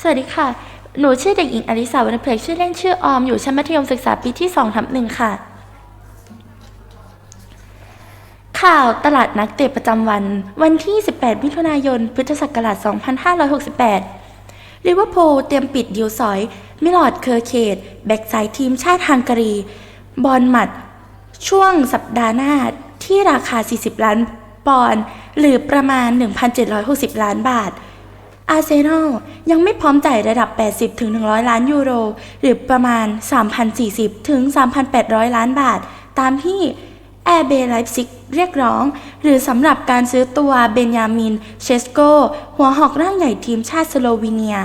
สวัสดีค่ะ หนูชื่อเด็กหญิงอลิสาวรรณเพลกชื่อเล่นชื่อออม อยู่ชั้นมัธยมศึกษาปีที่2ทับหนึ่งค่ะ ข่าวตลาดนักเตะประจำวัน วันที่ 18 มิถุนายน พุทธศักราช 2568 ลิเวอร์พูลเตรียมปิดดิวสอย มิลอดเคอร์เคดแบ็กไซด์ทีมชาติฮังการี บอลหมัด ช่วงสัปดาห์หน้าที่ราคา 40 ล้านปอนด์หรือประมาณ 1,760 ล้านบาท อาร์เซนอลยังไม่พร้อมจ่ายระดับ 80ถึง100 ล้านยูโร หรือประมาณ 3,040ถึง3,800 ล้านบาท ตามที่แอร์เบไลฟ์ซิกเรียกร้อง หรือสำหรับการซื้อตัวเบนยามิน เชสโก หัวหอกร่างใหญ่ทีมชาติสโลวีเนีย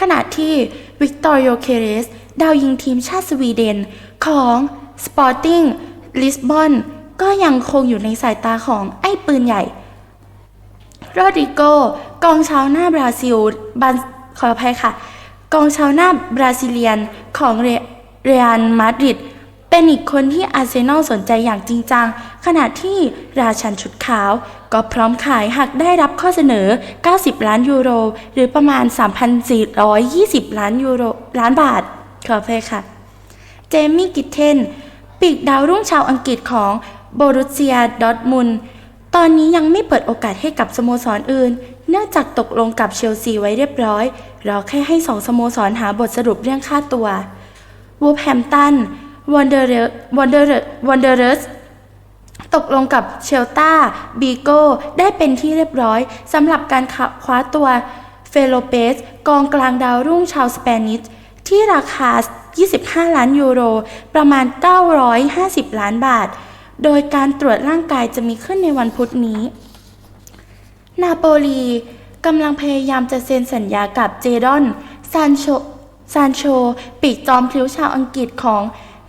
ขณะที่วิกตอริโอเคเรส ดาวยิงทีมชาติสวีเดน ของสปอร์ติ้งลิสบอนก็ยังคงอยู่ในสายตาของไอ้ปืนใหญ่ โรดริโก กองเชาวหน้าบราซิลบันขออภัยค่ะ กองเชาวหน้าบราซิเลียนของเรเรอัลมาดริดเป็นอีกคนที่อาร์เซนอลสนใจอย่างจริงจัง ขณะที่ราชันชุดขาว ก็พร้อมขายหากได้รับข้อเสนอ 90 ล้านยูโร หรือประมาณ 3,420 ล้านยูโรล้านบาท ขออภัยค่ะ เจมี่กิตเทนปีกดาวรุ่งชาวอังกฤษของโบรุเซียดอทมุนตอนนี้ยังไม่เปิดโอกาสให้กับสโมสรอื่น เนื่องจากตกลงกับเชลซีไว้เรียบร้อย รอแค่ให้สองสโมสรหาบทสรุปเรื่องค่าตัววูฟแฮมตันวันเดอร์วันเดอร์วันเดอร์สตกลงกับเชลตาบีโก้ได้เป็นที่เรียบร้อยสำหรับการคว้าตัวเฟโลเปส กองกลางดาวรุ่งชาวสเปนิชที่ราคา 25 ล้านยูโร ประมาณ 950 ล้านบาท โดยการตรวจร่างกายจะมีขึ้นในวันพุธนี้ นาโปลีกำลังพยายามจะเซ็นสัญญากับเจดอนซานโชซานโชปีกจอมพลิ้วชาวอังกฤษของ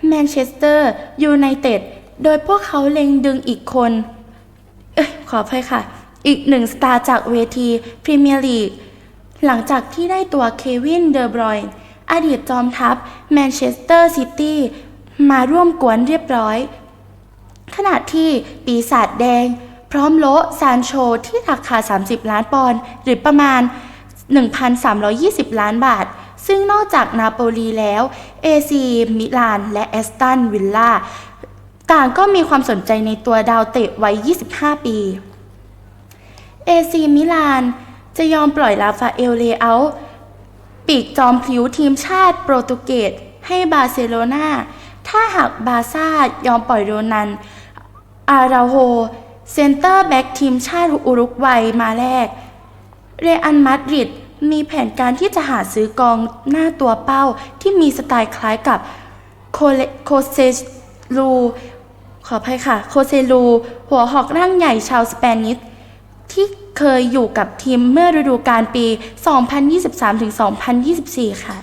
แมนเชสเตอร์ยูไนเต็ดโดยพวกเขาเล็งดึงอีกคน เอ้ยขออภัยค่ะ อีกหนึ่งสตาร์จากเวทีพรีเมียร์ลีก หลังจากที่ได้ตัวเควินเดอบรอยน์อดีตจอมทัพแมนเชสเตอร์ซิตี้มาร่วมกวนเรียบร้อย ขณะที่ปีศาจแดง พร้อมโลซานโชที่ราคา 30 ล้านปอนด์หรือประมาณ 1,320 ล้านบาท ซึ่งนอกจากนาโปลีแล้วเอซีมิลาน และแอสตันวิลล่าต่างก็มีความสนใจในตัวดาวเตะวัย 25 ปีเอซีมิลานจะยอมปล่อยลาฟาเอลเลอาปีกจอมพลิ้วทีมชาติโปรตุเกสให้บาร์เซโลนาถ้าหากบาซ่ายอมปล่อยโรนัน อาราโฮ เซนเตอร์แบ็กทีมชาติอุรุกวัยมาแรก เรอัลมาดริดมีแผนการที่จะหาซื้อกองหน้าตัวเป้าที่มีสไตล์คล้ายกับโคเซลูขออภัยค่ะ โคเซลู หัวหอกร่างใหญ่ชาวสเปนิชที่เคยอยู่กับทีมเมื่อฤดูกาลปี 2023-2024 ค่ะ